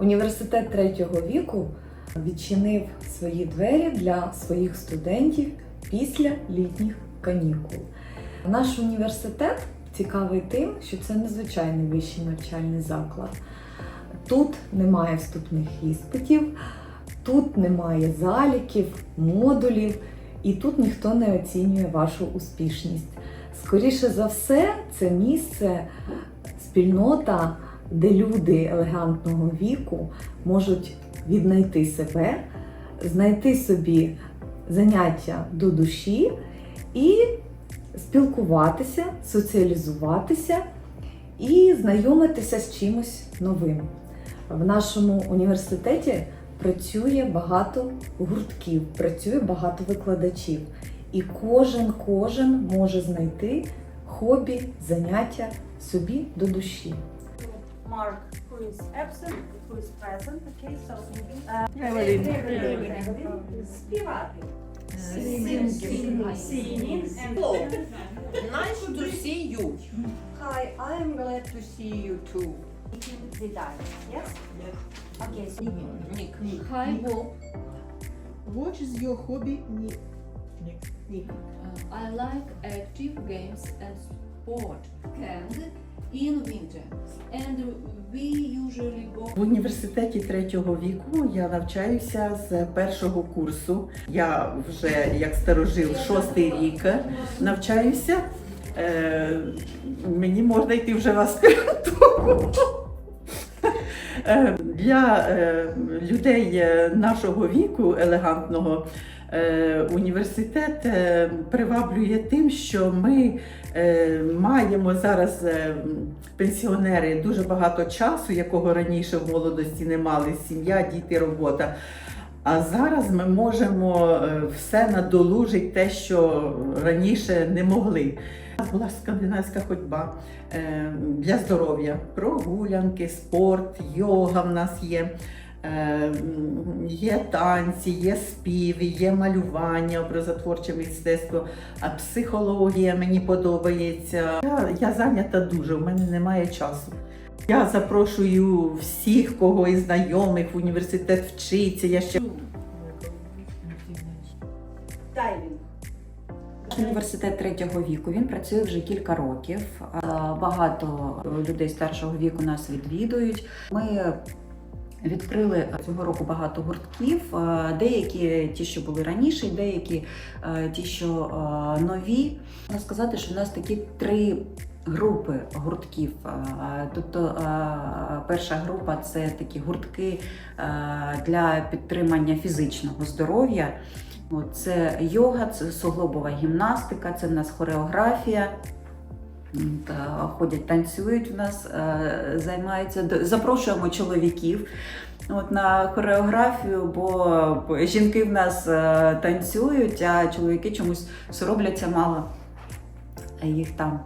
Університет третього віку відчинив свої двері для своїх студентів після літніх канікул. Наш університет цікавий тим, що це незвичайний вищий навчальний заклад. Тут немає вступних іспитів, тут немає заліків, модулів, і тут ніхто не оцінює вашу успішність. Скоріше за все, це місце, спільнота, де люди елегантного віку можуть віднайти себе, знайти собі заняття до душі і спілкуватися, соціалізуватися і знайомитися з чимось новим. В нашому університеті працює багато гуртків, працює багато викладачів, і кожен кожен може знайти хобі, заняття собі до душі. mark who is absent, who is present. Okay, so uh, Evelyn. співати. Singing. Singing and Hello. Nice to see you. Hi, I'm glad to see you too. Зідай. Yes? Okay, so Nick. Hi, What is your hobby? Nick? Nick. uh, I like active games and sport and in winter. And we usually go В університеті третього віку я навчаюся з першого курсу. Я вже як старожил шостий рік навчаюся. Е, мені можна йти вже в аспірантуру. Е, Для е, людей е, нашого віку елегантного університет е, приваблює тим, що ми е, маємо зараз е, пенсіонери дуже багато часу, якого раніше в молодості не мали сім'я, діти, робота. А зараз ми можемо е, все надолужити те, що раніше не могли. Була скандинавська ходьба е, для здоров'я, прогулянки, спорт, йога в нас є. Е, Є танці, є співи, є малювання, образотворче мистецтво, а психологія мені подобається. Я, я зайнята дуже, у мене немає часу. Я запрошую всіх, кого із знайомих в університет вчиться. Я ще. Університет третього віку він працює вже кілька років. Багато людей старшого віку нас відвідують. Ми відкрили цього року багато гуртків. Деякі ті, що були раніше, деякі ті, що нові. Можна сказати, що в нас такі три. Групи гуртків. Тобто перша група це такі гуртки для підтримання фізичного здоров'я. Це йога, це суглобова гімнастика, це в нас хореографія. Ходять, танцюють в нас, е, займаються. Запрошуємо чоловіків от, на хореографію, бо жінки в нас е, танцюють, а чоловіки чомусь соробляться мало. Їх там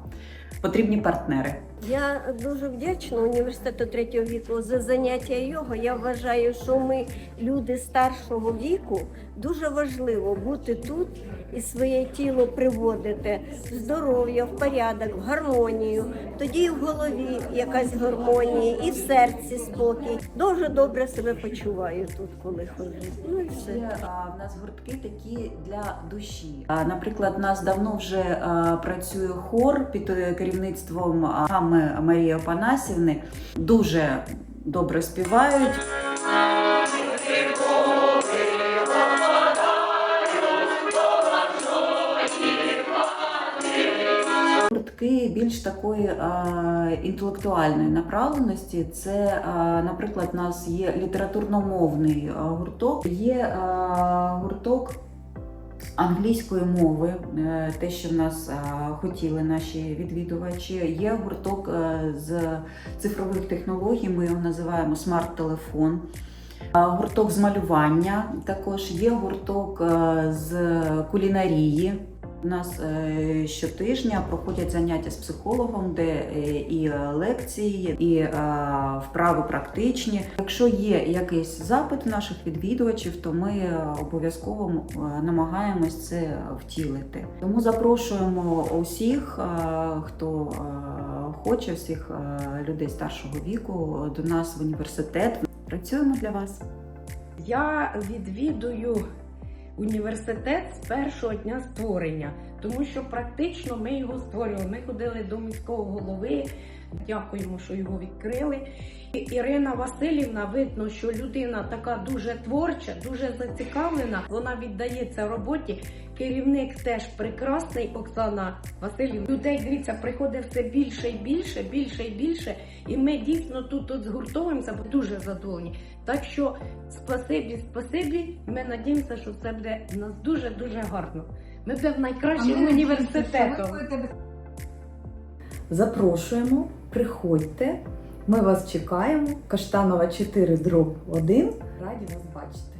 потрібні партнери. Я дуже вдячна університету третього віку за заняття його. Я вважаю, що ми, люди старшого віку, дуже важливо бути тут і своє тіло приводити в здоров'я, в порядок, в гармонію. Тоді і в голові якась гармонія, і в серці спокій. Дуже добре себе почуваю тут, коли ходжу. Ну і все. В нас гуртки такі для душі. А, Наприклад, нас давно вже працює хор під е, керівництвом а, мами Марії Опанасівни. Дуже добре співають. Гуртки більш такої інтелектуальної направленості. Це, наприклад, у нас є літературно-мовний гурток, є гурток англійської мови, е, те, що в нас хотіли наші відвідувачі. Є гурток е, з цифрових технологій, ми його називаємо смарт-телефон. Гурток з малювання також є гурток е, з кулінарії. У нас е, щотижня проходять заняття з психологом, де е, і е, лекції, і вправи практичні. Якщо є якийсь запит наших відвідувачів, то ми обов'язково намагаємось це втілити. Тому запрошуємо усіх, хто хоче, всіх людей старшого віку до нас в університет. Працюємо для вас. Я відвідую університет з першого дня створення, тому що практично ми його створювали. Ми ходили до міського голови. Дякуємо, що його відкрили. Ірина Васильівна, видно, що людина така дуже творча, дуже зацікавлена. Вона віддається роботі. Керівник теж прекрасний, Оксана Васильівна. Людей дивіться, приходить все більше і більше, більше і більше. І ми дійсно тут згуртовуємося, бо дуже задоволені. Так що спасибі, спасибі. Ми надіємося, що це буде у нас дуже дуже гарно. Ми будемо найкращим університетом. Запрошуємо, приходьте. Ми вас чекаємо. Каштанова 4 дроб 1. Раді вас бачити.